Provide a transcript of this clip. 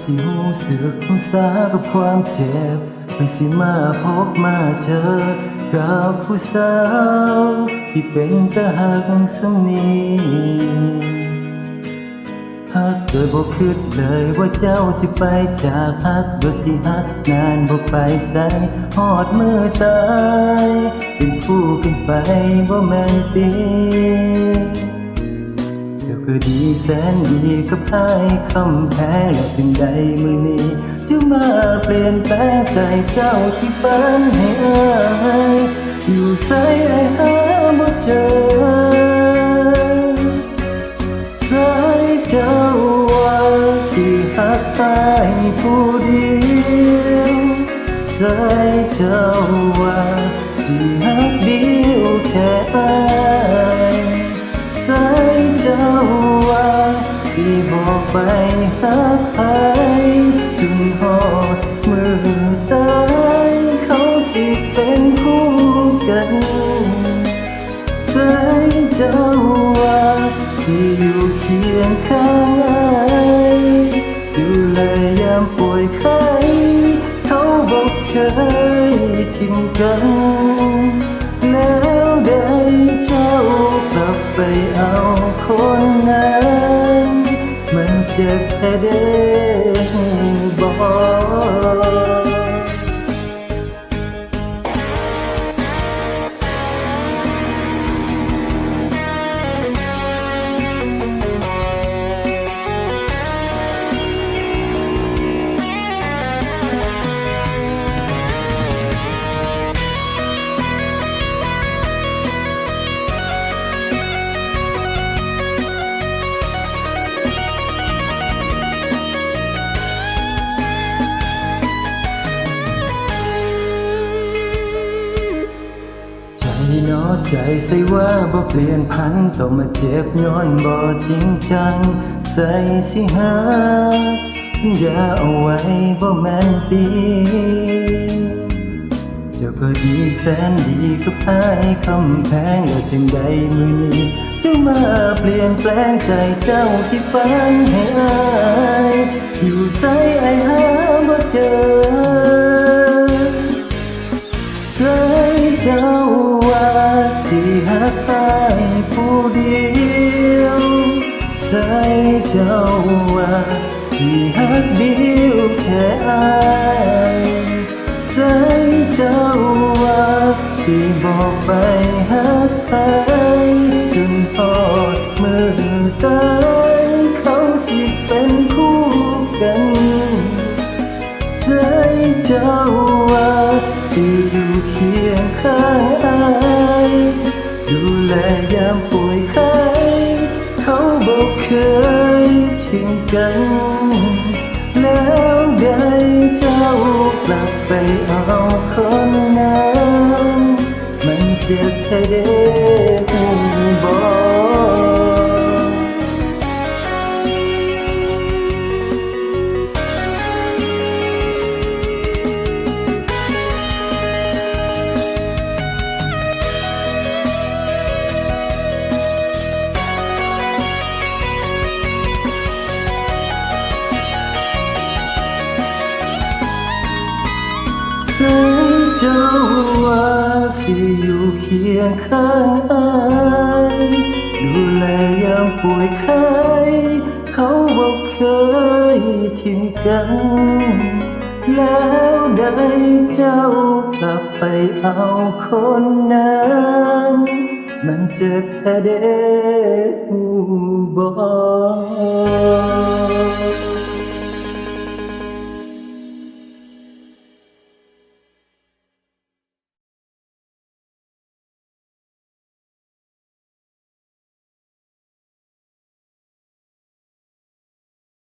เสือกหัวสากับความเจ็บเพิ่สิมาพบมาเจอกับผู้สาวที่เป็นตาหักสำนีหากเกิดบ่คิดเลยว่าเจ้าสิไปจากหักบ่สิหักนานบ่ไปใส่หอดมือตาย เป็นผู้เป็นไปบ่แม่นตี ก็ดีแสนดีกับไอ้คำแพ้และถึงใดมือนี้จะมาเปลี่ยนแปลงใจเจ้าที่ฝันให้อายอยู่ใส่ไอ้หาบ่เจอใส่เจ้าว่าสิหักตายผู้เดียวใส่เจ้าว่าสิหักเดียวแค่ เจ้าว่าที่บอกไปหาใครจึงหอดมือตายเขาสิเป็นคู่กันใส่เจ้าว่าที่อยู่เคียงข้างไอ้ดูแลยามป่วยไข้เขาบอกเคยทิ้งกัน ไปเอาคนนั้นมันเจ็บแค่เด้บอก ใจใส่ว่าบ่เปลี่ยนพันต้องมาเจ็บย้อนบ่จริงจัง ใส่สิหาสัญญาเอาไว้บ่แม่นตีเจ้าก็ดีแสนดีกับไอ้คำแพงแล้วจึงใดมือนี้เจ้ามาเปลี่ยนแปลงใจเจ้าที่ฝันให้อาย หักตายผู้เดียว ใส่เจ้าว่าสิหักเดียวแค่อายใส่เจ้าว่าสิบอกไปหักใครจนทอดมือตายเขาสิเป็นคู่กันใจเจ้าว่าที่อยู่เคียงข้างอาย ดูแลยามป่วยไข้เขาบอกเคยทิ้งกัน แล้วได้เจ้ากลับไปเอาคนนั้นมันเจ็บแค่เด้ ว่าสิอยู่เคียงข้างอายดูแลยามป่วยไข้เขาบอกเคยทิ้งกัน แล้วได้เจ้ากลับไปเอาคนนั้น มันเจ็บแค่เด้บอก